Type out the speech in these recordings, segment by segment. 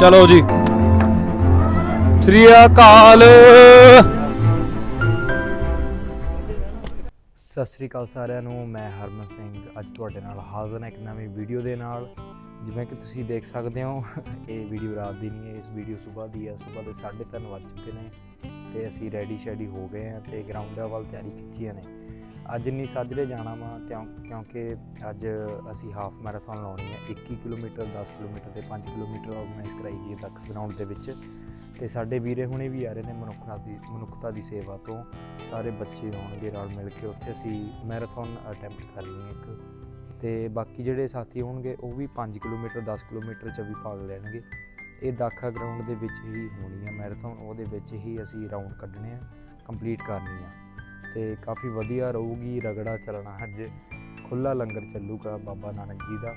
ਚਲੋ ਜੀ। ਸ੍ਰੀ ਅਕਾਲ। ਸਤਿ ਸ੍ਰੀ ਅਕਾਲ ਸਾਰਿਆਂ ਨੂੰ, ਮੈਂ ਹਰਮਨ ਸਿੰਘ। ਅੱਜ ਤੁਹਾਡੇ ਨਾਲ ਹਾਜ਼ਰ ਹਾਂ ਇੱਕ ਨਵੀਂ ਵੀਡੀਓ ਦੇ ਨਾਲ। ਜਿਵੇਂ ਕਿ ਤੁਸੀਂ ਦੇਖ ਸਕਦੇ ਹੋ, ਇਹ ਵੀਡੀਓ ਰਾਤ ਦੀ ਨਹੀਂ ਹੈ ਇਸ ਵੀਡੀਓ ਸਵੇਰ ਦੀ ਹੈ ਸਵੇਰ ਦੇ 3:30 ਵੱਜ ਚੁੱਕੇ ਨੇ ਤੇ ਅਸੀਂ ਰੈਡੀ ਸ਼ੈਡੀ ਹੋ ਗਏ ਹਾਂ ਤੇ ਗਰਾਊਂਡ ਵੱਲ ਤਿਆਰੀ ਖਿੱਚੀਆਂ ਨੇ। ਅੱਜ ਨਹੀਂ ਸਾਜਰੇ ਜਾਣਾ ਵਾ ਕਿਉਂਕਿ ਅੱਜ ਅਸੀਂ ਹਾਫ ਮੈਰਾਥਨ ਲਾਉਣੀ ਹੈ 21 ਕਿਲੋਮੀਟਰ 10 ਕਿਲੋਮੀਟਰ ਤੇ 5 ਕਿਲੋਮੀਟਰ ਆਰਗੇਨਾਈਜ਼ ਕਰਾਈ ਗਈ ਹੈ ਤੱਕ ਗਰਾਊਂਡ ਦੇ ਵਿੱਚ। ਤੇ ਸਾਡੇ ਵੀਰੇ ਹੁਣੇ ਵੀ ਆ ਰਹੇ ਨੇ ਮਨੁੱਖਤਾ ਦੀ ਮਨੁੱਖਤਾ ਦੀ ਸੇਵਾ ਤੋਂ। ਸਾਰੇ ਬੱਚੇ ਆਉਣਗੇ ਨਾਲ ਮਿਲ ਕੇ, ਉੱਥੇ ਅਸੀਂ ਮੈਰਾਥਨ ਅਟੈਂਪਟ ਕਰਨੀ ਹੈ ਇੱਕ। ਤੇ ਬਾਕੀ ਜਿਹੜੇ ਸਾਥੀ ਹੋਣਗੇ ਉਹ ਵੀ 5 ਕਿਲੋਮੀਟਰ 10 ਕਿਲੋਮੀਟਰ ਚ ਵੀ ਭਾਗ ਲੈਣਗੇ। ਇਹ ਦਾਖਾ ਗਰਾਊਂਡ ਦੇ ਵਿੱਚ ਹੀ ਹੋਣੀ ਹੈ ਮੈਰਾਥਨ, ਉਹਦੇ ਵਿੱਚ ਹੀ ਅਸੀਂ ਰਾਊਂਡ ਕੱਢਣੇ ਆ ਕੰਪਲੀਟ ਕਰਨੀ ਆ। ਤੇ ਕਾਫੀ ਵਧੀਆ ਰਹੂਗੀ ਰਗੜਾ ਚੱਲਣਾ ਅੱਜ। ਖੁੱਲਾ ਲੰਗਰ ਚੱਲੂਗਾ ਬਾਬਾ ਨਾਨਕ ਜੀ ਦਾ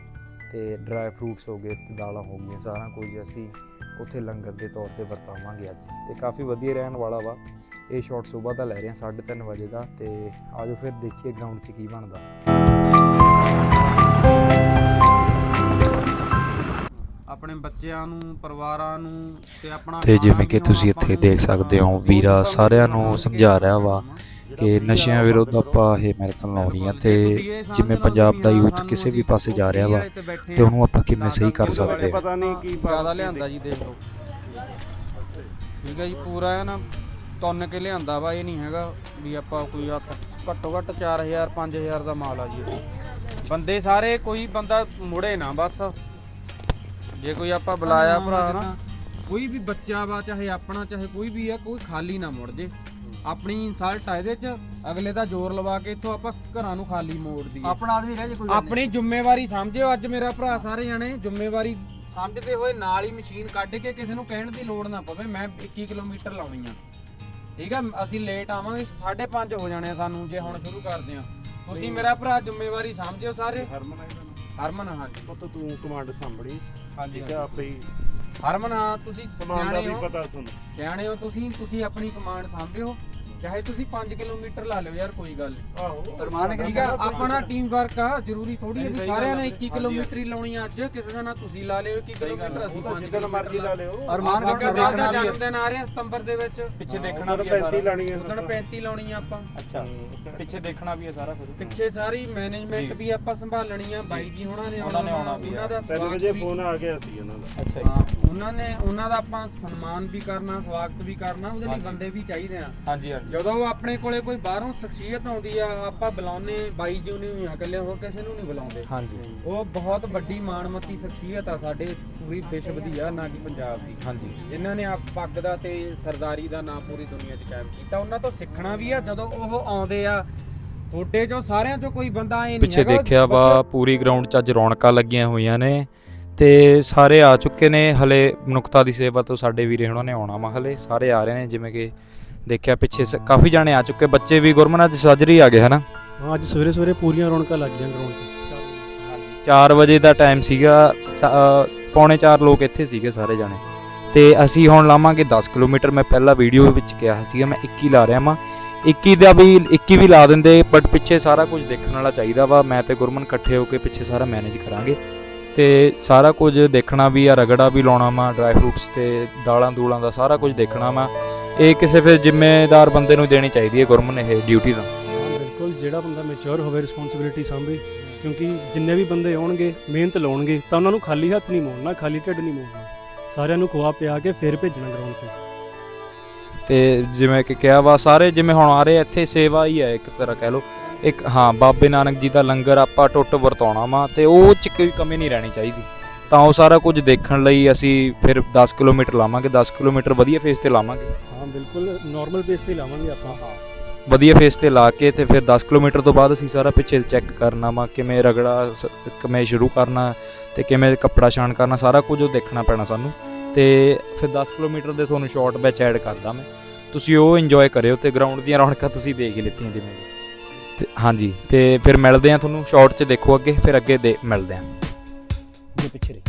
ਤੇ ਡਰਾਈ ਫਰੂਟਸ ਹੋ ਗਏ ਦਾਲਾਂ ਹੋ ਗਈਆਂ ਸਾਰਾ ਕੁਝ ਅਸੀਂ ਉੱਥੇ ਲੰਗਰ ਦੇ ਤੌਰ ਤੇ ਵਰਤਾਵਾਂਗੇ ਅੱਜ। ਤੇ ਕਾਫੀ ਵਧੀਆ ਰਹਿਣ ਵਾਲਾ ਵਾ। ਇਹ ਸ਼ਾਟ ਸਵੇਰ ਦਾ ਲੈ ਰਹੇ ਹਾਂ 3:30 ਵਜੇ ਦਾ ਤੇ ਆਜੋ ਫਿਰ ਦੇਖੀਏ ਗਰਾਊਂਡ 'ਚ ਕੀ ਬਣਦਾ। ਆਪਣੇ ਬੱਚਿਆਂ ਨੂੰ ਪਰਿਵਾਰਾਂ ਨੂੰ ਤੇ ਆਪਣਾ ਤੇ ਜਿਵੇਂ ਕਿ ਤੁਸੀਂ ਇੱਥੇ ਦੇਖ ਸਕਦੇ ਹੋ ਵੀਰਾ ਸਾਰਿਆਂ ਨੂੰ ਸਮਝਾ ਰਿਹਾ ਵਾ। ਕਿ ਨਸ਼ਿਆਂ ਵਿਰੁੱਧ ਆਪਾਂ ਇਹ ਮੈਰਾਥਨ ਲਾਉਣੀ ਆ ਤੇ ਜਿਵੇਂ ਪੰਜਾਬ ਦਾ ਯੂਥ ਕਿਸੇ ਵੀ ਪਾਸੇ ਜਾ ਰਿਹਾ ਵਾ ਤੇ ਉਹਨੂੰ ਆਪਾਂ ਕਿਵੇਂ ਸਹੀ ਕਰ ਸਕਦੇ ਹਾਂ ਪਤਾ ਨਹੀਂ ਕੀ ਜ਼ਿਆਦਾ ਲਿਆਂਦਾ ਜੀ ਦੇਖ ਲਓ। ਠੀਕ ਹੈ ਜੀ ਪੂਰਾ ਹੈ ਨਾ ਤੁੰਨ ਕੇ ਲਿਆਂਦਾ ਵਾ ਇਹ ਨਹੀਂ ਹੈਗਾ ਵੀ ਆਪਾਂ ਕੋਈ ਆਪ ਘੱਟੋ ਘੱਟ 4000 5000 ਦਾ ਮਾਲ ਆ ਜੀ ਇਹ। ਬੰਦੇ ਸਾਰੇ ਕੋਈ ਬੰਦਾ ਮੁੜੇ ਨਾ ਬਸ। ਜੇ ਕੋਈ ਆਪਾਂ ਬੁਲਾਇਆ ਭਰਾ ਨਾ ਕੋਈ ਵੀ ਬੱਚਾ ਵਾ ਚਾਹੇ ਆਪਣਾ ਚਾਹੇ ਕੋਈ ਵੀ ਆ ਕੋਈ ਖਾਲੀ ਨਾ ਮੁੜ ਜੇ। ਆਪਣੀ ਇਨਸਲਟ ਆ ਇਹਦੇ ਚ ਅਗਲੇ ਦਾ ਜ਼ੋਰ ਲਵਾ ਕੇ ਇੱਥੋਂ ਆਪਾਂ ਘਰਾਂ ਨੂੰ ਖਾਲੀ ਮੋੜ ਦਈਏ। ਆਪਣਾ ਆਦਮੀ ਰਹਿ ਜੇ ਕੋਈ ਗੱਲ ਆਪਣੀ ਜ਼ਿੰਮੇਵਾਰੀ ਸਮਝਿਓ ਅੱਜ ਮੇਰਾ ਭਰਾ ਸਾਰੇ ਜਣੇ ਜ਼ਿੰਮੇਵਾਰੀ ਸਮਝਦੇ ਹੋਏ ਨਾਲ ਹੀ ਮਸ਼ੀਨ ਕੱਢ ਕੇ ਕਿਸੇ ਨੂੰ ਕਹਿਣ ਦੀ ਲੋੜ ਨਾ ਪਵੇ ਮੈਂ 21 ਕਿਲੋਮੀਟਰ ਲਾਉਣੀ ਆ। ਠੀਕ ਆ ਅਸੀਂ ਲੇਟ ਆਵਾਂਗੇ 5:30 ਹੋ ਜਾਣੇ ਆ ਸਾਨੂੰ ਜੇ ਹੁਣ ਸ਼ੁਰੂ ਕਰਦੇ ਆ। ਤੁਸੀਂ ਮੇਰਾ ਭਰਾ ਜ਼ਿੰਮੇਵਾਰੀ ਸਮਝਿਓ ਸਾਰੇ। ਹਰਮਨ ਹਰਮਨ ਹਾਂਜੀ। ਪੁੱਤ ਤੂੰ ਕਮਾਂਡ ਸੰਭੜੀ ਹਾਂਜੀ ਠੀਕ ਆਪੇ ਹੀ ਹਰਮਨ ਹਾਂ ਤੁਸੀਂ ਸਮਾਨ ਦਾ ਸਿਆਣੇ ਵੀ ਹੋ। ਪਤਾ ਸੁਣ ਸਿਆਣੇ ਹੋ ਤੁਸੀਂ ਤੁਸੀਂ ਆਪਣੀ ਕਮਾਂਡ ਸਾਂਭਿਓ। ਚਾਹੇ ਤੁਸੀਂ 5 ਕਿਲੋਮੀਟਰ ਲਾ ਲਿਓ ਯਾਰ ਕੋਈ ਗੱਲ ਨਹੀਂ। ਆਹੋ। ਅਰਮਾਨ ਠੀਕ ਆ ਆਪਣਾ ਟੀਮ ਵਰਕ ਆ ਜ਼ਰੂਰੀ ਥੋੜੀ ਹੈ ਵੀ ਸਾਰਿਆਂ ਨੇ 21 ਕਿਲੋਮੀਟਰ ਹੀ ਲਾਉਣੀ ਆ ਅੱਜ ਕਿਸੇ ਦਾ ਨਾ ਤੁਸੀਂ ਲਾ ਲਿਓ 21 ਕਿਲੋਮੀਟਰ ਅਸੀਂ 5 ਜਿੱਦਣ ਮਰਜ਼ੀ ਲਾ ਲਿਓ। ਅਰਮਾਨ ਕੋਲ ਸਾਡਾ ਜਨਮ ਦਿਨ ਆ ਰਿਹਾ ਸਤੰਬਰ ਦੇ ਵਿੱਚ। ਪਿੱਛੇ ਦੇਖਣਾ ਵੀ ਹੈ 35 ਸਾਰਾ ਲਾਣੀ ਹੈ ਉਦੋਂ 35 ਲਾਉਣੀ ਆ ਆਪਾਂ। ਅੱਛਾ। ਪਿੱਛੇ ਦੇਖਣਾ ਵੀ ਹੈ ਸਾਰਾ ਫਿਰ ਪਿੱਛੇ ਸਾਰੀ ਮੈਨੇਜਮੈਂਟ ਵੀ ਆਪਾਂ ਸੰਭਾਲਣੀ ਆ ਬਾਈ ਜੀ ਹੁਣਾਂ ਨੇ ਉਹਨਾਂ ਨੇ ਆਉਣਾ ਵੀ ਉਹਨਾਂ ਦਾ 3 ਸਵਾਗਤ ਵਜੇ ਵੀ- ਫੋਨ ਆ ਗਿਆ ਸੀ ਇਹਨਾਂ ਦਾ। ਅੱਛਾ ਹਾਂ, ਉਹਨਾਂ ਨੇ ਉਹਨਾਂ ਦਾ ਆਪਾਂ ਸਨਮਾਨ ਵੀ ਕਰਨਾ ਸਵਾਗਤ ਵੀ ਕਰਨਾ ਉਹਦੇ ਲਈ। ਬੰਦੇ ਵੀ ਚਾਹੀਦੇ ਆ। ਹਾਂਜੀ ਹਾਂਜੀ। ਜਦੋਂ ਆਪਣੇ ਕੋਲੇ ਕੋਈ ਬਾਹਰੋਂ ਸ਼ਖਸੀਅਤ ਆਉਂਦੀ ਆ ਆਪਾਂ ਬੁਲਾਉਨੇ ਬਾਈ ਜੀ ਨੂੰ ਹੀ ਆ ਇਕੱਲੇ ਹੋਰ ਕਿਸੇ ਨੂੰ ਨਹੀਂ ਬੁਲਾਉਂਦੇ। ਹਾਂਜੀ। ਉਹ ਬਹੁਤ ਵੱਡੀ ਮਾਣਮੱਤੀ ਸ਼ਖਸੀਅਤ ਆ ਸਾਡੇ ਪੂਰੀ ਵਿਸ਼ਵ ਦੀ ਆ ਨਾ ਕਿ ਪੰਜਾਬ ਦੀ। ਹਾਂਜੀ। ਜਿਨ੍ਹਾਂ ਨੇ ਆਪ ਪੱਗ ਦਾ ਤੇ ਸਰਦਾਰੀ ਦਾ ਨਾਮ ਪੂਰੀ ਦੁਨੀਆ 'ਚ ਕਾਇਮ ਕੀਤਾ। ਉਹਨਾਂ ਤੋਂ ਸਿੱਖਣਾ ਵੀ ਆ ਜਦੋਂ ਉਹ ਆਉਂਦੇ ਆ ਥੋੜੇ ਚੋਂ ਸਾਰਿਆਂ ਚੋਂ ਕੋਈ ਬੰਦਾ ਇਹ ਨਹੀਂ ਪਿੱਛੇ ਹੈਗਾ, ਦੇਖਿਆ ਵਾ ਪੂਰੀ ਗਰਾਊਂਡ 'ਚ ਅੱਜ ਰੌਣਕਾਂ ਲੱਗੀਆਂ ਹੋਈਆਂ ਨੇ ਤੇ ਸਾਰੇ ਆ ਚੁੱਕੇ ਨੇ ਹਲੇ ਮਨੁੱਖਤਾ ਦੀ ਸੇਵਾ ਤੋਂ ਸਾਡੇ ਵੀਰੇ ਉਹਨਾਂ ਨੇ ਆਉਣਾ ਵਾ ਹਲੇ ਸਾਰੇ ਆ ਰਹੇ ਨੇ ਜਿਵੇਂ ਕਿ ਦੇਖਿਆ ਪਿੱਛੇ ਸ- ਕਾਫੀ ਜਾਣੇ ਆ ਚੁੱਕੇ ਬੱਚੇ ਵੀ ਗੁਰਮਨ ਅੱਜ ਸੱਜਰੀ ਆ ਗਏ ਹਨਾ? ਹਾਂ ਅੱਜ ਸਵੇਰੇ ਸਵੇਰੇ ਪੂਰੀਆਂ ਰੌਣਕਾਂ ਲੱਗ ਗਈਆਂ ਗਰਾਊਂਡ ਤੇ। 4 ਵਜੇ ਦਾ ਟਾਈਮ ਸੀਗਾ ਸ- ਅ, ਪੌਣੇ 4 ਲੋਕ ਇੱਥੇ ਸੀਗੇ ਸਾਰੇ ਜਾਣੇ। ਤੇ ਅਸੀਂ ਹੁਣ ਲਾਵਾਂਗੇ 10 ਕਿਲੋਮੀਟਰ ਮੈਂ ਪਹਿਲਾਂ ਵੀਡੀਓ ਵਿੱਚ ਕਿਹਾ ਸੀਗਾ ਮੈਂ 21 ਲਾ ਰਿਹਾ ਵਾਂ। 21 ਦਾ ਵੀ 21 ਵੀ ਲਾ ਦਿੰਦੇ ਬਟ ਪਿੱਛੇ ਸਾਰਾ ਕੁਝ ਦੇਖਣ ਵਾਲਾ ਚਾਹੀਦਾ ਵਾ। ਮੈਂ ਤੇ ਗੁਰਮਨ ਇਕੱਠੇ ਹੋ ਕੇ ਪਿੱਛੇ ਸਾਰਾ ਮੈਨੇਜ ਕਰਾਂਗੇ। ਤੇ ਸਾਰਾ ਕੁਝ ਦੇਖਣਾ ਵੀ ਆ ਰਗੜਾ ਵੀ ਲਾਉਣਾ ਵਾ ਡਰਾਈ ਫਰੂਟਸ ਤੇ ਦਾਲਾਂ ਦੂਲਾਂ ਦਾ ਸਾਰਾ ਕੁਝ ਦੇਖਣਾ ਵਾ। ਇਹ ਕਿਸੇ ਫਿਰ ਜ਼ਿੰਮੇਦਾਰ ਬੰਦੇ ਨੂੰ ਦੇਣੀ ਚਾਹੀਦੀ ਹੈ ਗੁਰਮਨ ਇਹ ਡਿਊਟੀ ਤਾਂ ਹਾਂ ਬਿਲਕੁਲ ਜਿਹੜਾ ਬੰਦਾ ਮੈਚੁਰ ਹੋਵੇ ਰਿਸਪੌਂਸਿਬਿਲਿਟੀ ਸਾਂਭੇ ਕਿਉਂਕਿ ਜਿੰਨੇ ਵੀ ਬੰਦੇ ਆਉਣਗੇ ਮਿਹਨਤ ਲਾਉਣਗੇ ਤਾਂ ਉਹਨਾਂ ਨੂੰ ਖਾਲੀ ਹੱਥ ਨਹੀਂ ਮੋੜਨਾ ਖਾਲੀ ਢਿੱਡ ਨਹੀਂ ਮੋੜਨਾ। ਸਾਰਿਆਂ ਨੂੰ ਖਵਾ ਪਿਆ ਕੇ ਫਿਰ ਭੇਜਣਾ ਗਰਾਊਂਡ 'ਚ। ਤੇ ਜਿਵੇਂ ਕਿ ਕਿਹਾ ਵਾ ਸਾਰੇ ਜਿਵੇਂ ਹੁਣ ਆ ਰਹੇ ਇੱਥੇ ਸੇਵਾ ਹੀ ਹੈ ਇੱਕ ਤਰ੍ਹਾਂ ਕਹਿ ਲਓ। ਇੱਕ ਹਾਂ ਬਾਬੇ ਨਾਨਕ ਜੀ ਦਾ ਲੰਗਰ ਆਪਾਂ ਟੁੱਟ ਵਰਤਾਉਣਾ ਵਾ ਤੇ ਉਹ ਚ ਕੋਈ ਕਮੀ ਨਹੀਂ ਰਹਿਣੀ ਚਾਹੀਦੀ। ਤਾਂ ਉਹ ਸਾਰਾ ਕੁਝ ਦੇਖਣ ਲਈ ਅਸੀਂ ਫਿਰ 10 ਕਿਲੋਮੀਟਰ ਲਾਵਾਂਗੇ 10 ਕਿਲੋਮੀਟਰ ਵਧੀਆ ਫੇਸ ਤੇ ਲਾਵਾਂਗੇ। ਹਾਂ ਬਿਲਕੁਲ ਨਾਰਮਲ ਬੇਸ ਤੇ ਹੀ ਲਾਵਾਂਗੇ ਆਪਾਂ। ਵਧੀਆ ਫੇਸ ਤੇ ਲਾ ਕੇ ਤੇ ਫਿਰ 10 ਕਿਲੋਮੀਟਰ ਤੋਂ ਬਾਅਦ ਅਸੀਂ ਸਾਰਾ ਪਿੱਛੇ ਚੈੱਕ ਕਰਨਾ ਵਾ ਕਿਵੇਂ ਰਗੜਾ ਕਿਵੇਂ ਸ਼ੁਰੂ ਕਰਨਾ ਤੇ ਕਿਵੇਂ ਕੱਪੜਾ ਛਾਣ ਕਰਨਾ ਸਾਰਾ ਕੁਝ ਉਹ ਦੇਖਣਾ ਪੈਣਾ ਸਾਨੂੰ। ਤੇ ਫਿਰ 10 ਕਿਲੋਮੀਟਰ ਦੇ ਤੁਹਾਨੂੰ ਸ਼ਾਰਟ ਵਿੱਚ ਐਡ ਕਰਦਾ ਮੈਂ। ਤੁਸੀਂ ਉਹ ਇੰਜੋਏ ਕਰਿਓ ਤੇ ਗਰਾਊਂਡ ਦੀਆਂ ਰੌਣਕਾਂ ਤੁਸੀਂ ਦੇਖ ਹੀ ਲਿੱਤੀਆਂ ਜਿਵੇਂ ਹਾਂਜੀ, ਤੇ ਫਿਰ ਮਿਲਦੇ ਆ ਤੁਹਾਨੂੰ ਸ਼ਾਰਟ 'ਚ ਦੇਖੋ ਅੱਗੇ, ਫਿਰ ਅੱਗੇ ਦੇ ਮਿਲਦੇ ਆ ਜੇ ਪਿੱਛੇ ਰਹੀ।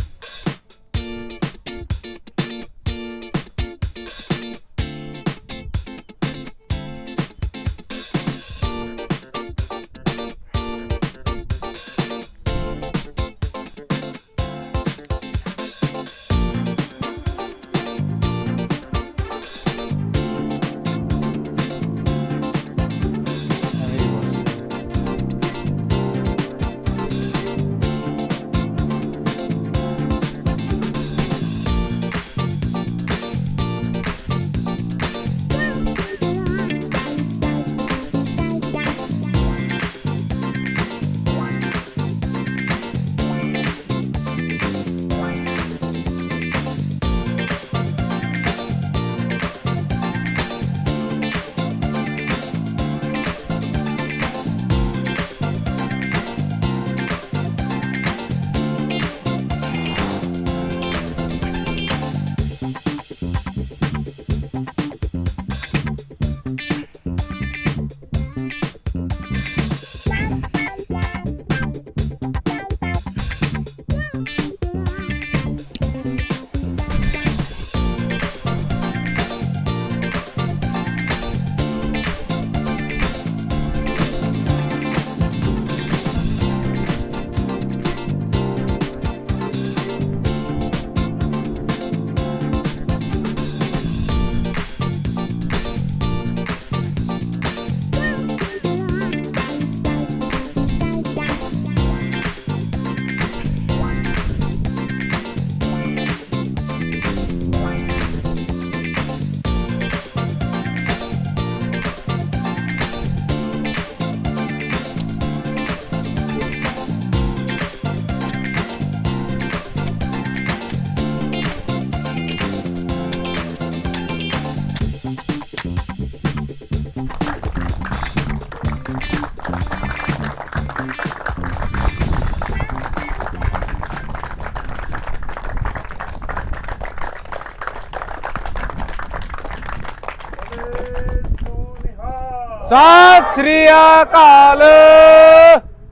ਸਤਿ ਸ੍ਰੀ ਅਕਾਲ।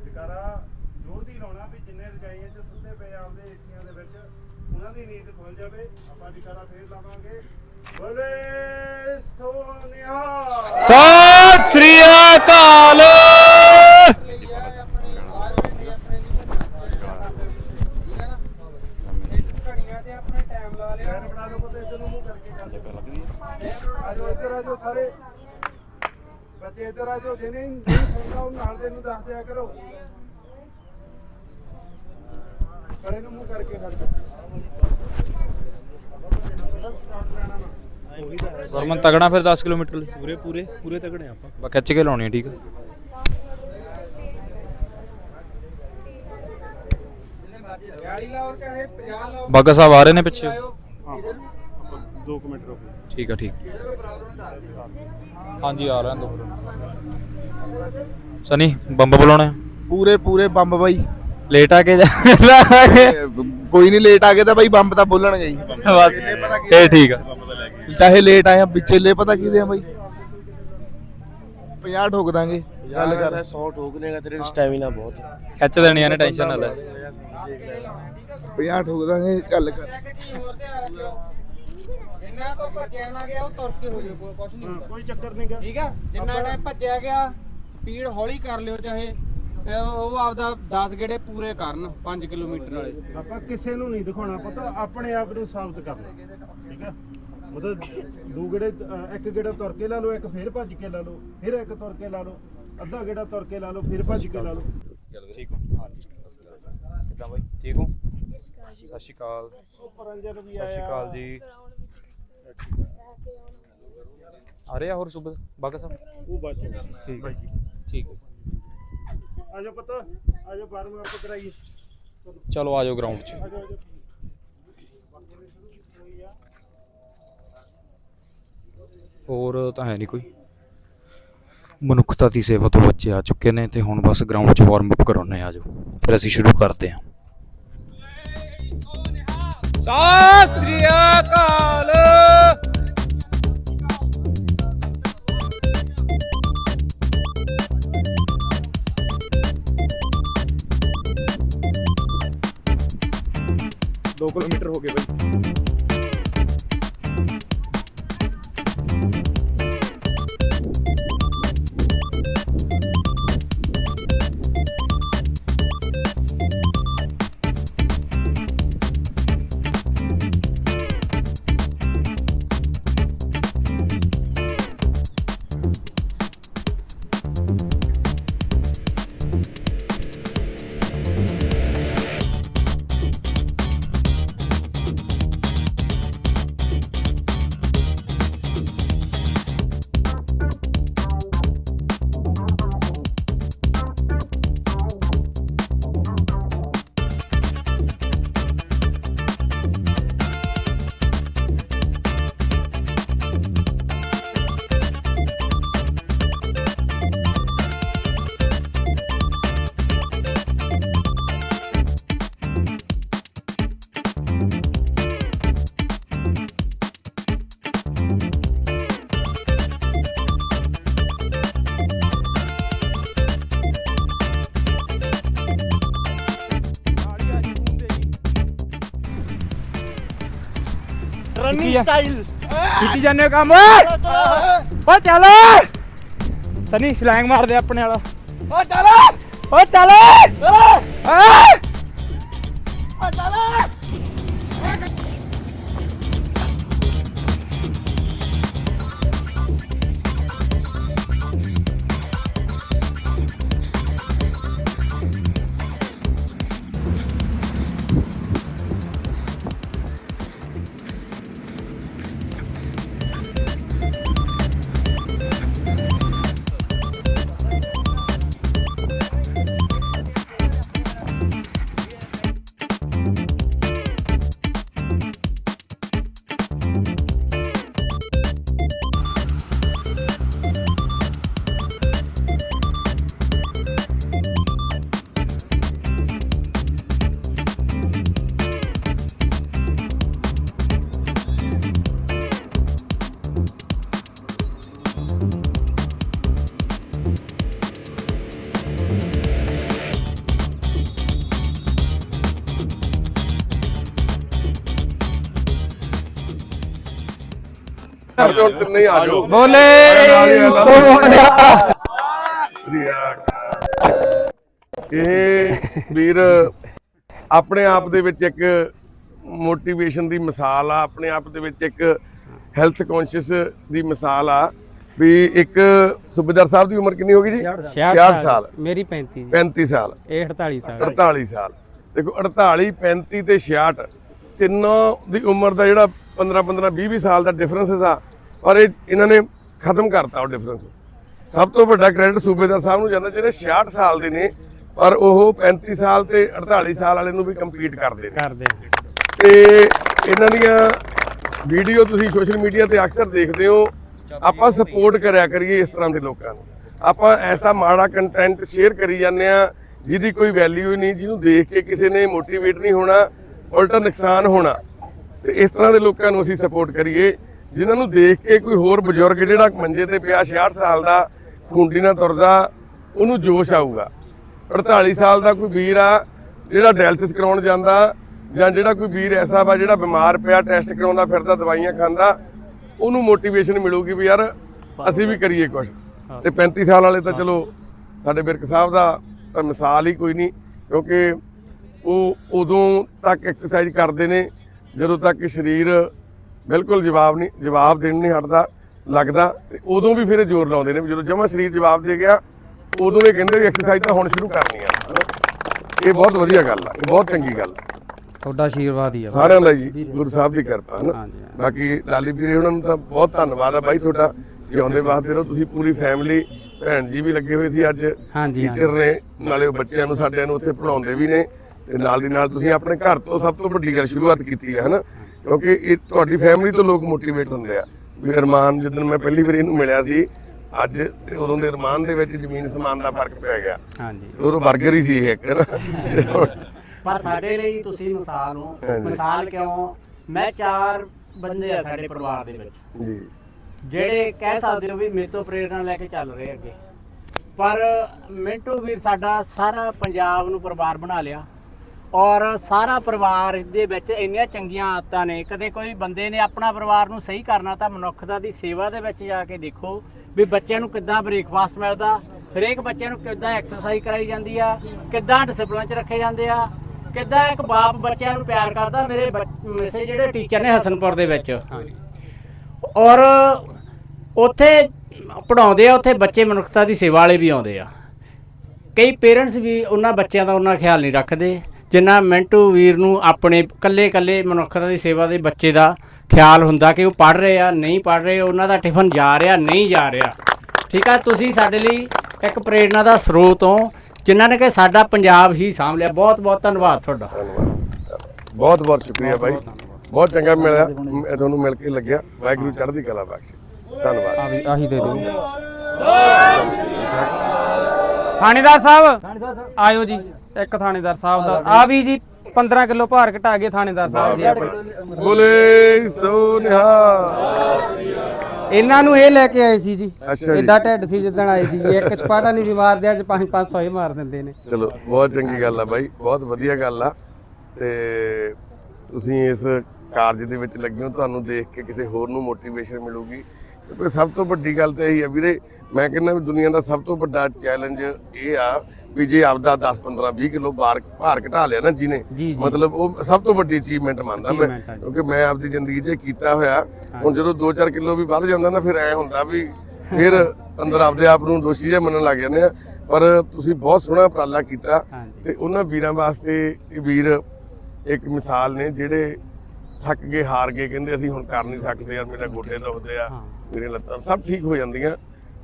ਜਕਾਰਾ ਜ਼ੋਰ ਦੀ ਲਾਉਣਾ ਵੀ ਜਿੰਨੇ ਰਜਾਈਆਂ 'ਚ ਸੁੱਤੇ ਪਏ ਆਪਦੇ ਏਸੀਆਂ ਦੇ ਵਿੱਚ ਉਹਨਾਂ ਦੀ ਨੀਂਦ ਖੁੱਲ ਜਾਵੇ ਆਪਾਂ ਜਕਾਰਾ ਫੇਰ ਲਾਵਾਂਗੇ। ਬੋਲੇ ਸੋਨਿਹਾ ਸਤਿ ਸ੍ਰੀ ਅਕਾਲ। ਟਾਈਮ ਲਾ ਲਿਆ ਬਣਾ ਲਓ ਪਤੇ ਇਧਰ ਨੂੰ ਮੂੰਹ ਕਰਕੇ ਗੱਲ ਆਜੋ ਇੱਧਰ ਆਜੋ ਸਾਰੇ। ਬੱਚੇ ਇੱਧਰ ਆਜੋ ਜਿਹਨੇ ਨਹੀਂ ਸੁਣਦਾ ਉਹ ਨਾਲ ਦੇ ਨੂੰ ਦੱਸ ਦਿਆ ਕਰੋ ਕਰੇ ਨੂੰ ਮੂੰਹ ਕਰਕੇ ਖੜ ਜਾ ਸਰਮਨ ਤਗੜਾ ਫਿਰ 10 ਕਿਲੋਮੀਟਰ ਲਈ ਪੂਰੇ ਪੂਰੇ ਪੂਰੇ ਤਗੜੇ ਆਪਾਂ ਬਾ ਖਿੱਚ ਕੇ ਲਾਉਣੀ ਆ, ਠੀਕ ਆ ਗਾੜੀ ਲਾਓ ਚਾਹੇ 50 ਲਾਓ ਬਾਗਾ ਸਾਹਿਬ ਆ ਰਹੇ ਨੇ ਪਿੱਛੇ ਹਾਂ 2 ਮਿੰਟ ਰੁਕੋ ਠੀਕ ਆ ਠੀਕ ਹਾਂਜੀ ਆ ਰਹੇ ਨੇ ਦੋ। ਸਨੀ ਬੰਬ ਬੁਲਾਉਣਾ ਪੂਰੇ ਪੂਰੇ ਬੰਬ ਬਾਈ। ਲੇਟ ਆ ਕੇ ਜਾ ਕੋਈ ਨਹੀਂ ਲੇਟ ਆ ਗਿਆ ਤਾਂ ਬਾਈ ਬੰਬ ਤਾਂ ਬੋਲਣਗੇ ਹੀ। ਬਸ ਇਹ ਠੀਕ ਆ। ਚਾਹੇ ਲੇਟ ਆਏ ਆ ਵਿਚੇਲੇ ਪਤਾ ਕਿਹਦੇ ਆ ਬਾਈ? 50 ਠੋਕ ਦਾਂਗੇ ਗੱਲ ਕਰ। 100 ਠੋਕ ਦੇਗਾ ਤੇਰੇ ਸਟੈਮਿਨਾ ਬਹੁਤ ਹੈ। ਖਿੱਚ ਦੇਣੀਆਂ ਨੇ ਟੈਨਸ਼ਨ ਨਾ ਲੈ। 50 ਠੋਕ ਦਾਂਗੇ ਗੱਲ ਕਰ। ਜਿੰਨਾ ਤੋਂ ਭੱਜਿਆ ਨਾ ਗਿਆ ਉਹ ਤੁਰ ਕੇ ਹੋ ਜਾਊ ਕੁਛ ਨਹੀਂ ਹੁੰਦਾ। ਕੋਈ ਚੱਕਰ ਨਹੀਂ ਗਾ। ਠੀਕ ਆ? ਜਿੰਨਾ ਟਾਈਮ ਭੱਜਿਆ ਗਿਆ ਸਪੀਡ ਹੌਲੀ ਕਰ ਲਿਓ ਚਾਹੇ ਤੇ ਉਹ ਆਪਦਾ 10 ਗੇੜੇ ਪੂਰੇ ਕਰਨ 5 ਕਿਲੋਮੀਟਰ ਵਾਲੇ। ਆਪਾਂ ਕਿਸੇ ਨੂੰ ਨਹੀਂ ਦਿਖਾਉਣਾ ਪਤਾ ਆਪਣੇ ਆਪ ਨੂੰ ਸਾਬਤ ਕਰਨਾ। ਠੀਕ ਆ? ਮਤਲਬ ਦੋ ਗੇੜੇ ਅ, ਇੱਕ ਗੇੜਾ ਤੁਰ ਕੇ ਲਾ ਲਓ ਇੱਕ ਫੇਰ ਭੱਜ ਕੇ ਲਾ ਲਓ ਫਿਰ ਇੱਕ ਤੁਰ ਕੇ ਲਾ ਲਓ ਅੱਧਾ ਗੇੜਾ ਤੁਰ ਕੇ ਲਾ ਲਓ ਫਿਰ ਭੱਜ ਕੇ ਲਾ ਲਓ। ਠੀਕ ਹੋ? ਹਾਂਜੀ ਕਿੱਦਾਂ ਬਾਈ? ਠੀਕ ਹੋ? ਸਤਿ ਸ਼੍ਰੀ ਅਕਾਲ ਸਤਿ ਪਰੰਜਰ ਵੀ ਸ਼੍ਰੀ ਅਕਾਲ ਜੀ। ਆ ਰਹੇ ਆ ਹੋਰ ਸੁਬਹ ਬਾਗਾ ਸਾਹਿਬ? ਉਹ ਬਚ ਠੀਕ ਬਾਈ ਜੀ। ਠੀਕ ਹੈ। ਆਜੋ ਪਤਾ ਆਜੋ ਬਾਰਵਾਂ ਆਪ ਕਰਾਈਏ। ਚਲੋ ਆ ਜਾਓ ਗਰਾਊਂਡ 'ਚ। ਆਜੋ ਆਜੋ ਹੋਰ ਤਾਂ ਹੈ ਨਹੀਂ ਕੋਈ। ਮਨੁੱਖਤਾ ਦੀ ਸੇਵਾ ਤੋਂ ਬੱਚੇ ਆ ਚੁੱਕੇ ਨੇ ਤੇ ਹੁਣ ਬਸ ਗਰਾਊਂਡ 'ਚ ਵਾਰਮ ਅਪ ਕਰਾਉਣੇ ਆ ਜਾਓ। ਫਿਰ ਅਸੀਂ ਸ਼ੁਰੂ ਕਰਦੇ ਹਾਂ। ਸਤਿ ਸ੍ਰੀ ਅਕਾਲ। ਦੋ ਕਿਲੋਮੀਟਰ ਹੋ ਗਏ ਬਾਈ। ਰਨਿੰਗ ਸਟਾਈਲ ਖਿੱਚੀ ਜਾਂਦੇ ਹੋ ਕੰਮ ਓ ਚੱਲ ਸਨੀ ਸਲੈਂਗ ਮਾਰ ਦੇ ਆਪਣੇ ਵਾਲਾ। ਓ ਚੱਲ। ਓ ਚੱਲ ਆ ਜਾਓ। ਬੋਲੇ। ਇਹ ਵੀਰ ਆਪਣੇ ਆਪ ਦੇ ਵਿੱਚ ਇੱਕ ਮੋਟੀਵੇਸ਼ਨ ਦੀ ਮਿਸਾਲ ਆ ਆਪਣੇ ਆਪ ਦੇ ਵਿੱਚ ਇੱਕ ਹੈਲਥ ਕੌਨਸ਼ੀਅਸ ਦੀ ਮਿਸਾਲ ਆ ਵੀ ਇੱਕ ਸੁਬੇਦਾਰ ਸਾਹਿਬ ਦੀ ਉਮਰ ਕਿੰਨੀ ਹੋ ਗਈ ਜੀ? 66 ਸਾਲ। ਮੇਰੀ 35 ਜੀ। 35 ਸਾਲ। ਇਹ 48 ਸਾਲ। 48 ਸਾਲ। ਦੇਖੋ 48 35 ਤੇ 66 ਤਿੰਨੋਂ ਦੀ ਉਮਰ ਦਾ ਜਿਹੜਾ 15 15 20 20 ਸਾਲ ਦਾ ਡਿਫਰੈਂਸ ਆ ਪਰ ਇਹ ਇਹਨਾਂ ਨੇ ਖਤਮ ਕਰਤਾ ਉਹ ਡਿਫਰੈਂਸ ਸਭ ਤੋਂ ਵੱਡਾ ਕ੍ਰੈਡਿਟ ਸੂਬੇਦਾਰ ਸਾਹਿਬ ਨੂੰ ਜਾਂਦਾ ਜਿਹੜੇ 66 ਸਾਲ ਦੇ ਨੇ ਪਰ ਉਹ 35 ਸਾਲ ਤੇ 48 ਸਾਲ ਵਾਲੇ ਨੂੰ ਵੀ ਕੰਪੀਟ ਕਰਦੇ ਨੇ। ਕਰਦੇ ਤੇ ਇਹਨਾਂ ਦੀਆਂ ਵੀਡੀਓ ਤੁਸੀਂ ਸੋਸ਼ਲ ਮੀਡੀਆ ਤੇ ਅਕਸਰ ਦੇਖਦੇ ਹੋ ਆਪਾਂ ਸਪੋਰਟ ਕਰਿਆ ਕਰੀਏ ਇਸ ਤਰ੍ਹਾਂ ਦੇ ਲੋਕਾਂ ਨੂੰ। ਆਪਾਂ ਐਸਾ ਮਾੜਾ ਕੰਟੈਂਟ ਸ਼ੇਅਰ ਕਰੀ ਜਾਂਦੇ ਆ ਜਿਹਦੀ ਕੋਈ ਵੈਲਿਊ ਨਹੀਂ ਜਿਹਨੂੰ ਦੇਖ ਕੇ ਕਿਸੇ ਨੇ ਮੋਟੀਵੇਟ ਨਹੀਂ ਹੋਣਾ ਉਲਟਾ ਨੁਕਸਾਨ ਹੋਣਾ। ਤੇ ਇਸ ਤਰ੍ਹਾਂ ਦੇ ਲੋਕਾਂ ਨੂੰ ਅਸੀਂ ਸਪੋਰਟ ਕਰੀਏ। ਜਿਨ੍ਹਾਂ ਨੂੰ ਦੇਖ ਕੇ ਕੋਈ ਹੋਰ ਬਜ਼ੁਰਗ ਜਿਹੜਾ ਮੰਜੇ ਤੇ ਪਿਆ 66 ਸਾਲ ਦਾ ਖੁੰਡੀ ਨਾਲ ਤੁਰਦਾ ਉਹਨੂੰ ਜੋਸ਼ ਆਊਗਾ। 48 ਸਾਲ ਦਾ ਕੋਈ ਵੀਰ ਆ ਜਿਹੜਾ ਡਾਇਲਿਸਿਸ ਕਰਾਉਣ ਜਾਂਦਾ ਜਾਂ ਜਿਹੜਾ ਕੋਈ ਵੀਰ ਐਸਾ ਵਾ ਜਿਹੜਾ ਬਿਮਾਰ ਪਿਆ ਟੈਸਟ ਕਰਾਉਂਦਾ ਫਿਰਦਾ ਦਵਾਈਆਂ ਖਾਂਦਾ ਉਹਨੂੰ ਮੋਟੀਵੇਸ਼ਨ ਮਿਲੂਗੀ ਵੀ ਯਾਰ ਅਸੀਂ ਵੀ ਕਰੀਏ ਕੁਝ ਤੇ 35 ਸਾਲ ਵਾਲੇ ਤਾਂ ਚਲੋ ਸਾਡੇ ਬਿਰਕ ਸਾਹਿਬ ਦਾ ਤਾਂ ਮਿਸਾਲ ਹੀ ਕੋਈ ਨਹੀਂ ਕਿਉਂਕਿ ਉਹ ਉਦੋਂ ਤੱਕ ਐਕਸਰਸਾਈਜ਼ ਕਰਦੇ ਨੇ ਜਦੋਂ ਤੱਕ ਸਰੀਰ ਬਿਲਕੁਲ ਜਵਾਬ ਨਹੀਂ ਜਵਾਬ ਦੇਣ ਨਹੀਂ ਹਟਦਾ ਲੱਗਦਾ। ਤੇ ਉਦੋਂ ਵੀ ਫਿਰ ਜ਼ੋਰ ਲਾਉਂਦੇ ਨੇ ਜਦੋਂ ਜਮਾ ਸਰੀਰ ਜਵਾਬ ਦੇ ਗਿਆ ਉਦੋਂ ਇਹ ਕਹਿੰਦੇ ਵੀ ਐਕਸਰਸਾਈਜ਼ ਤਾਂ ਹੁਣ ਸ਼ੁਰੂ ਕਰਨੀ ਆ। ਇਹ ਬਹੁਤ ਵਧੀਆ ਗੱਲ ਆ ਇਹ ਬਹੁਤ ਚੰਗੀ ਗੱਲ ਆ। ਤੁਹਾਡਾ ਆਸ਼ੀਰਵਾਦ ਹੀ ਆ। ਸਾਰਿਆਂ ਦਾ ਜੀ ਗੁਰੂ ਸਾਹਿਬ ਦੀ ਕਿਰਪਾ ਹੈ ਨਾ ਹਾਂਜੀ, ਹਾਂਜੀ। ਬਾਕੀ ਲਾਲੀ ਵੀਰੇ ਉਹਨਾਂ ਨੂੰ ਤਾਂ ਬਹੁਤ ਧੰਨਵਾਦ ਆ ਬਾਈ ਤੁਹਾਡਾ ਜਿਉਂਦੇ ਵਾਸਤੇ ਰਹੋ ਤੁਸੀਂ ਪੂਰੀ ਫੈਮਿਲੀ ਭੈਣ ਜੀ ਵੀ ਲੱਗੇ ਹੋਏ ਸੀ ਅੱਜ। ਟੀਚਰ ਨੇ ਨਾਲੇ ਉਹ ਬੱਚਿਆਂ ਨੂੰ ਸਾਡਿਆਂ ਨੂੰ ਉੱਥੇ ਪੜਾਉਂਦੇ ਵੀ ਨੇ। ਤੇ ਨਾਲ ਦੀ ਨਾਲ ਤੁਸੀਂ ਆਪਣੇ ਘਰ ਤੋਂ ਸਭ ਤੋਂ ਵੱਡੀ ਗੱਲ ਸ਼ੁਰੂਆਤ ਕੀਤੀ ਹੈ ਹਨਾ? ਕਿਉਂਕਿ ਇਹ ਤੁਹਾਡੀ ਫੈਮਿਲੀ ਤੋਂ ਲੋਕ ਮੋਟੀਵੇਟ ਹੁੰਦੇ ਆ। ਵੀ ਅਰਮਾਨ ਜਦੋਂ ਮੈਂ ਪਹਿਲੀ ਵਾਰੀ ਇਹਨੂੰ ਮਿਲਿਆ ਸੀ ਅੱਜ ਤੇ ਉਦੋਂ ਦੇ ਅਰਮਾਨ ਦੇ ਵਿੱਚ ਜ਼ਮੀਨ ਸਮਾਨ ਦਾ ਫ਼ਰਕ ਪੈ ਗਿਆ। ਹਾਂਜੀ। ਉਦੋਂ ਬਰਗਰ ਹੀ ਸੀ ਇਹ ਇੱਕ। ਨਾ ਪਰ ਸਾਡੇ ਲਈ ਤੁਸੀਂ ਮਿਸਾਲ ਹੋ। ਮਿਸਾਲ ਕਿਉਂ? ਮੈਂ ਚਾਰ ਬੰਦੇ ਆ ਸਾਡੇ ਪਰਿਵਾਰ ਦੇ ਵਿੱਚ। ਜੀ। ਜਿਹੜੇ ਕਹਿ ਸਕਦੇ ਹੋ ਵੀ ਮੇਰੇ ਤੋਂ ਪ੍ਰੇਰਣਾ ਲੈ ਕੇ ਚੱਲ ਰਹੇ ਅੱਗੇ। ਪਰ ਮਿੰਟੂ ਵੀਰ ਸਾਡਾ ਸਾਰਾ ਪੰਜਾਬ ਨੂੰ ਪਰਿਵਾਰ ਬਣਾ ਲਿਆ। ਔਰ ਸਾਰਾ ਪਰਿਵਾਰ ਦੇ ਵਿੱਚ ਇੰਨੀਆਂ ਚੰਗੀਆਂ ਆਦਤਾਂ ਨੇ ਕਦੇ ਕੋਈ ਬੰਦੇ ਨੇ ਆਪਣਾ ਪਰਿਵਾਰ ਨੂੰ ਸਹੀ ਕਰਨਾ ਤਾਂ ਮਨੁੱਖਤਾ ਦੀ ਸੇਵਾ ਦੇ ਵਿੱਚ ਜਾ ਕੇ ਦੇਖੋ ਵੀ ਬੱਚਿਆਂ ਨੂੰ ਕਿੱਦਾਂ ਬ੍ਰੇਕਫਾਸਟ ਮਿਲਦਾ ਹਰੇਕ ਬੱਚੇ ਨੂੰ ਕਿੱਦਾਂ ਐਕਸਰਸਾਈਜ਼ ਕਰਾਈ ਜਾਂਦੀ ਆ ਕਿੱਦਾਂ ਡਿਸਪਲਿਨ 'ਚ ਰੱਖੇ ਜਾਂਦੇ ਆ ਕਿੱਦਾਂ ਇੱਕ ਬਾਪ ਬੱਚਿਆਂ ਨੂੰ ਪਿਆਰ ਕਰਦਾ ਮੇਰੇ ਮੇਰੇ ਜਿਹੜੇ ਟੀਚਰ ਨੇ ਹਸਨਪੁਰ ਦੇ ਵਿੱਚ। ਔਰ ਉੱਥੇ ਪੜਾਉਂਦੇ ਆ ਉੱਥੇ ਬੱਚੇ ਮਨੁੱਖਤਾ ਦੀ ਸੇਵਾ ਵਾਲੇ ਵੀ ਆਉਂਦੇ ਆ। ਕਈ ਪੇਰੈਂਟਸ ਵੀ ਉਹਨਾਂ ਬੱਚਿਆਂ ਦਾ ਉਹਨਾਂ ਖਿਆਲ ਨਹੀਂ ਰੱਖਦੇ। ਜਿੰਨਾ ਮਿੰਟੂ ਵੀਰ ਨੂੰ ਆਪਣੇ ਕੱਲੇ ਕੱਲੇ ਮਨੁੱਖਤਾ ਦੀ ਸੇਵਾ ਦੇ ਬੱਚੇ ਦਾ ਖਿਆਲ ਹੁੰਦਾ ਕਿ ਉਹ ਪੜ ਰਹੇ ਆ ਨਹੀਂ ਪੜ ਰਹੇ ਉਹਨਾਂ ਦਾ ਟਿਫਨ ਜਾ ਰਿਹਾ ਨਹੀਂ ਜਾ ਰਿਹਾ। ਠੀਕ ਆ ਤੁਸੀਂ ਸਾਡੇ ਲਈ ਇੱਕ ਪ੍ਰੇਰਣਾ ਦਾ ਸਰੋਤ ਹੋ ਜਿਨ੍ਹਾਂ ਨੇ ਕਿ ਸਾਡਾ ਪੰਜਾਬ ਹੀ ਸਾਂਭ ਲਿਆ। ਬਹੁਤ ਬਹੁਤ ਧੰਨਵਾਦ ਤੁਹਾਡਾ। ਬਹੁਤ ਬਹੁਤ ਸ਼ੁਕਰੀਆ ਬਾਈ ਬਹੁਤ ਚੰਗਾ ਮਿਲਿਆ। ਤੁਹਾਨੂੰ ਮਿਲ ਕੇ ਲੱਗਿਆ। ਵਾਹਿਗੁਰੂ ਚੜ੍ਹਦੀ ਕਲਾ ਬਖਸ਼ੇ। ਧੰਨਵਾਦ। ਆ ਵੀ ਆਹੀ ਦੇ ਦਿਓ। ਥਾਣੇਦਾਰ ਸਾਹਿਬ ਆਇਓ ਜੀ। ਇੱਕ ਥਾਣੇਦਾਰ ਸਾਹਿਬ ਦਾ। ਆ ਵੀ ਜੀ 15 ਕਿਲੋ ਭਾਰ ਘਟਾ ਗਏ ਥਾਣੇਦਾਰ ਸਾਹਿਬ ਜੀ। ਆਪਣੇ ਬੋਲੇ ਸੋ ਨਿਹਾਲ ਇਹਨਾਂ ਨੂੰ ਇਹ ਲੈ ਕੇ ਆਏ ਸੀ ਜੀ। ਅੱਛਾ ਜੀ। ਐਡਾ ਢਿੱਡ ਸੀ ਜਿੱਦਣ ਆਏ ਸੀ ਜੀ। ਇੱਕ ਚਪਾਟਾ ਨਹੀਂ ਵੀ ਮਾਰਦੇ ਅੱਜ 5 500 ਹੀ ਮਾਰ ਦਿੰਦੇ ਨੇ। ਚਲੋ ਬਹੁਤ ਚੰਗੀ ਗੱਲ ਆ ਬਾਈ। ਬਹੁਤ ਵਧੀਆ ਗੱਲ ਆ। ਤੇ ਤੁਸੀਂ ਇਸ ਕਾਰਜ ਦੇ ਵਿੱਚ ਲੱਗੇ ਹੋ ਤੁਹਾਨੂੰ ਦੇਖ ਕੇ ਕਿਸੇ ਹੋਰ ਨੂੰ ਮੋਟੀਵੇਸ਼ਨ ਮਿਲੂਗੀ। ਕਿਉਂਕਿ ਸਭ ਤੋਂ ਵੱਡੀ ਗੱਲ ਤਾਂ ਇਹੀ ਆ ਵੀਰੇ ਮੈਂ ਕਹਿੰਦਾ ਵੀ ਦੁਨੀਆ ਦਾ ਸਭ ਤੋਂ ਵੱਡਾ ਚੈਲੰਜ ਇਹ ਆ ਵੀ ਜੇ ਆਪਦਾ 10 15 20 ਕਿਲੋ ਭਾਰ ਭਾਰ ਘਟਾ ਲਿਆ ਨਾ ਜਿਹਨੇ ਮਤਲਬ ਉਹ ਸਭ ਤੋਂ ਵੱਡੀ ਅਚੀਵਮੈਂਟ ਮੰਨਦਾ ਮੈਂ ਕਿਉਂਕਿ ਮੈਂ ਆਪਦੀ ਜ਼ਿੰਦਗੀ 'ਚ ਕੀਤਾ ਹੋਇਆ। ਹੁਣ ਜਦੋਂ 2-4 ਕਿਲੋ ਵੀ ਵੱਧ ਜਾਂਦਾ ਨਾ ਫਿਰ ਐ ਹੁੰਦਾ ਵੀ ਫਿਰ ਅੰਦਰ ਆਪਦੇ ਆਪ ਨੂੰ ਦੋਸ਼ੀ ਜਿਹਾ ਮੰਨਣ ਲੱਗ ਜਾਂਦੇ ਆ। ਪਰ ਤੁਸੀਂ ਬਹੁਤ ਸੋਹਣਾ ਉਪਰਾਲਾ ਕੀਤਾ ਤੇ ਉਹਨਾਂ ਵੀਰਾਂ ਵਾਸਤੇ ਇਹ ਵੀਰ ਇੱਕ ਮਿਸਾਲ ਨੇ ਜਿਹੜੇ ਥੱਕ ਗਏ ਹਾਰ ਗਏ ਕਹਿੰਦੇ ਅਸੀਂ ਹੁਣ ਕਰ ਨਹੀਂ ਸਕਦੇ ਯਾਰ ਮੇਰੇ ਗੋਡੇ ਦੁਖਦੇ ਆ ਮੇਰੇ ਲੱਤਾਂ ਸਭ ਠੀਕ ਹੋ ਜਾਂਦੀਆਂ।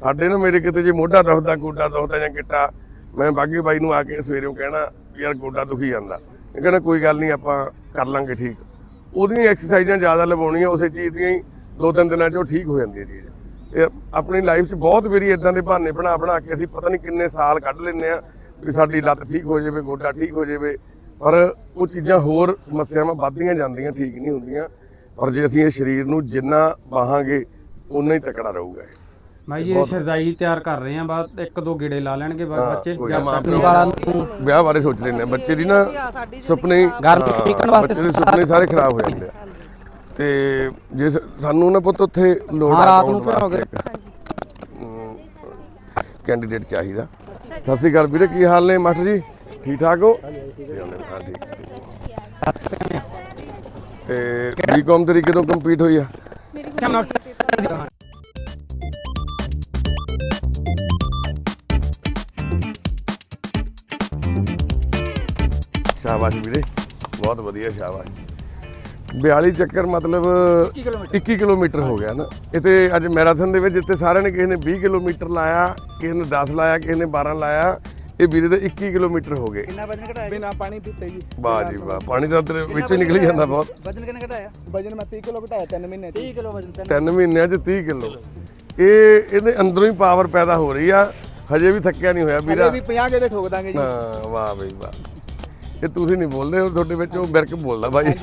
ਸਾਡੇ ਨਾ ਮੇਰੇ ਕਿਤੇ ਜੇ ਮੋਢਾ ਦੁਖਦਾ ਗੋਡਾ ਦੁਖਦਾ ਜਾਂ ਗਿੱਟਾ ਮੈਂ ਬਾਗੀ ਬਾਈ ਨੂੰ ਆ ਕੇ ਸਵੇਰੇ ਕਹਿਣਾ ਵੀ ਯਾਰ ਗੋਡਾ ਦੁਖੀ ਜਾਂਦਾ। ਇਹ ਕਹਿੰਦਾ ਕੋਈ ਗੱਲ ਨਹੀਂ, ਆਪਾਂ ਕਰ ਲਾਂਗੇ ਠੀਕ। ਉਹਦੀਆਂ ਐਕਸਰਸਾਈਜ਼ਾਂ ਜ਼ਿਆਦਾ ਲਵਾਉਣੀਆਂ, ਉਸੇ ਚੀਜ਼ ਦੀਆਂ ਹੀ ਦੋ ਤਿੰਨ ਦਿਨਾਂ 'ਚ ਉਹ ਠੀਕ ਹੋ ਜਾਂਦੀ ਹੈ ਚੀਜ਼ ਤੇ ਆਪਣੀ ਲਾਈਫ 'ਚ ਬਹੁਤ ਵਾਰੀ ਇਦਾਂ ਦੇ ਬਹਾਨੇ ਬਣਾ ਬਣਾ ਕੇ ਅਸੀਂ ਪਤਾ ਨਹੀਂ ਕਿੰਨੇ ਸਾਲ ਕੱਢ ਲੈਂਦੇ ਆ ਵੀ ਸਾਡੀ ਲੱਤ ਠੀਕ ਹੋ ਜਾਵੇ, ਗੋਡਾ ਠੀਕ ਹੋ ਜਾਵੇ। ਪਰ ਉਹ ਚੀਜ਼ਾਂ ਹੋਰ ਸਮੱਸਿਆਵਾਂ ਵੱਧਦੀਆਂ ਜਾਂਦੀਆਂ, ਠੀਕ ਨਹੀਂ ਹੁੰਦੀਆਂ। ਪਰ ਜੇ ਅਸੀਂ ਇਹ ਸਰੀਰ ਨੂੰ ਜਿੰਨਾ ਬਾਹਾਂਗੇ ਉਨਾ ਹੀ ਤਕੜਾ ਰਹੂਗਾ ਜੀ ਇਹ ਸ਼ਰਦਾਈ ਤਿਆਰ ਕਰ ਰਹੇ ਆ ਬਾਅਦ ਇੱਕ ਦੋ ਗੇੜੇ ਲਾ ਲੈਣਗੇ ਬਾਅਦ ਬੱਚੇ ਨਾ, ਤੱਕ ਵਾਲਾਂ ਨੂੰ ਵਿਆਹ ਬਾਰੇ ਸੋਚ ਲੈਂਦੇ ਆ ਬੱਚੇ ਦੀ ਨਾ ਸੁਪਨੇ ਗਰਮੀ ਹਾਂ, ਨਿਕਲਣ ਵਾਸਤੇ ਬੱਚੇ ਦੇ ਸੁਪਨੇ ਸਾਰੇ ਖਰਾਬ ਹੋ ਜਾਂਦੇ ਆ। ਤੇ ਜੇ ਸਾਨੂੰ ਨਾ ਪੁੱਤ ਉੱਥੇ ਲੋੜ ਹਾਂ, ਆ ਰਾਤ ਨੂੰ ਭੇਜੋਗੇ। ਵਾਸਤੇ ਕੈਂਡੀਡੇਟ ਚਾਹੀਦਾ। ਸਤਿ ਸ਼੍ਰੀ ਅਕਾਲ ਵੀਰੇ ਕੀ ਹਾਲ ਨੇ ਮਾਸਟਰ ਜੀ? ਠੀਕ ਠਾਕ ਹੋ? ਹਾਂ ਠੀਕ ਤੇ ਬੀਕਾਮ ਤੇਰੀ ਕਦੋਂ ਕੰਪਲੀਟ ਹੋਈ ਆ? ਸ਼ਾਬਾਸ਼ ਵੀਰੇ। ਬਹੁਤ ਵਧੀਆ ਸ਼ਾਬਾਸ਼। 42 ਚੱਕਰ ਮਤਲਬ 21 ਕਿਲੋਮੀਟਰ। ਹੋ ਗਿਆ ਨਾ। ਇਹ ਤੇ ਅੱਜ ਮੈਰਾਥਨ ਦੇ ਵਿੱਚ ਜਿੱਥੇ ਸਾਰਿਆਂ ਨੇ ਕਿਸੇ ਨੇ 20 ਕਿਲੋਮੀਟਰ ਲਾਇਆ ਕਿਸੇ ਨੇ 10 ਲਾਇਆ ਕਿਸੇ ਨੇ 12 ਲਾਇਆ ਇਹ ਵੀਰੇ ਦੇ 21 ਕਿਲੋਮੀਟਰ ਹੋ ਗਏ। ਕਿੰਨਾ ਵਜਨ ਘਟਾਇਆ ਬਿਨਾ ਪਾਣੀ ਪੀਤੇ ਜੀ। ਵਾਹ ਜੀ ਵਾਹ ਪਾਣੀ ਤਾਂ ਤੇਰੇ ਵਿੱਚ ਹੀ ਨਿਕਲ ਜਾਂਦਾ ਬਹੁਤ। ਵਜਨ ਕਿੰਨਾ ਘਟਾਇਆ? ਵਜਨ ਮੈਂ 30 ਕਿਲੋ ਘਟਾਇਆ 3 ਮਹੀਨੇ 30 ਕਿਲੋ ਵਜਨ ਤਿੰਨ ਮਹੀਨਿਆਂ 'ਚ 30 ਕਿਲੋ। ਇਹ ਇਹਦੇ ਅੰਦਰੋਂ ਹੀ ਪਾਵਰ ਪੈਦਾ ਹੋ ਰਹੀ ਆ। ਹਜੇ ਵੀ ਥੱਕਿਆ ਨਹੀਂ ਹੋਇਆ ਵੀਰਾ। ਵੀ 50 ਕਿਲੋ ਠੋਕ ਦਾਂਗੇ ਜੀ। ਹਾਂ ਵਾਹ ਬਈ ਵਾਹ। ਇਹ ਤੁਸੀਂ ਨਹੀਂ ਬੋਲਦੇ ਹੋ ਤੁਹਾਡੇ ਵਿੱਚ ਉਹ ਬਿਰਕ ਬੋਲਦਾ ਬਾਈ।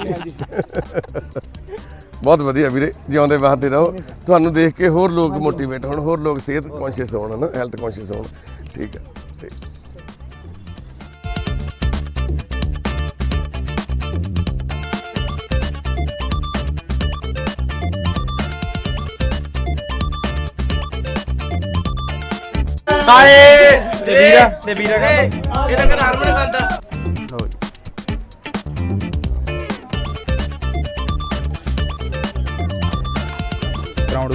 ਬਹੁਤ ਵਧੀਆ ਵੀਰੇ ਜਿਉਂਦੇ ਵਾਸਤੇ ਰਹੋ। ਤੁਹਾਨੂੰ ਦੇਖ ਕੇ ਹੋਰ ਲੋਕ ਮੋਟੀਵੇਟ ਹੋਣ ਹੋਰ ਲੋਕ ਸਿਹਤ ਕੌਨਸ਼ੀਅਸ ਹੋਣ ਨਾ ਹੈਲਥ ਕੌਨਸ਼ੀਅਸ ਹੋਣ। ਠੀਕ ਹੈ ਠੀਕ। ਤੇ ਵੀਰਾ ਤੇ ਵੀਰਾ ਇਹਦਾ ਕਰ ਹਰਮਨ ਖਾਂਦਾ।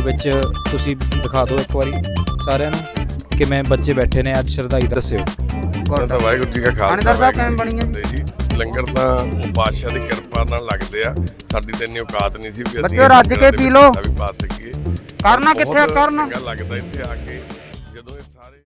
ਵਿੱਚ ਤੁਸੀਂ ਦਿਖਾ ਦਿਓ ਇੱਕ ਵਾਰੀ ਸਾਰਿਆਂ ਨੂੰ ਕਿਵੇਂ ਬੱਚੇ ਬੈਠੇ ਨੇ ਅੱਜ ਸ਼ਰਧਾਈ ਦੱਸਿਓ। ਤਾਂ ਵਾਹਿਗੁਰੂ ਜੀ ਕਾ ਖਾਲਸਾ ਸਾਹਿਬ ਕਿਵੇਂ ਵਾਹਿਗੁਰੂ ਬਣੀ ਜੀ ਕੀ ਫਤਿਹ ਜੀ। ਲੰਗਰ ਤਾਂ ਉਹ ਬਾਦਸ਼ਾਹ ਦੀ ਕਿਰਪਾ ਨਾਲ ਲੱਗਦੇ ਆ। ਸਾਡੀ ਤਾਂ ਇੰਨੀ ਔਕਾਤ ਨਹੀਂ ਸੀ ਵੀ ਅਸੀਂ ਬੱਚਿਓ ਰੱਜ ਕੇ ਪੀ ਲਓ। ਕਰਨਾ ਕਿੱਥੇ ਕਰਨਾ? ਲੱਗਦਾ ਇੱਥੇ ਆ ਕੇ।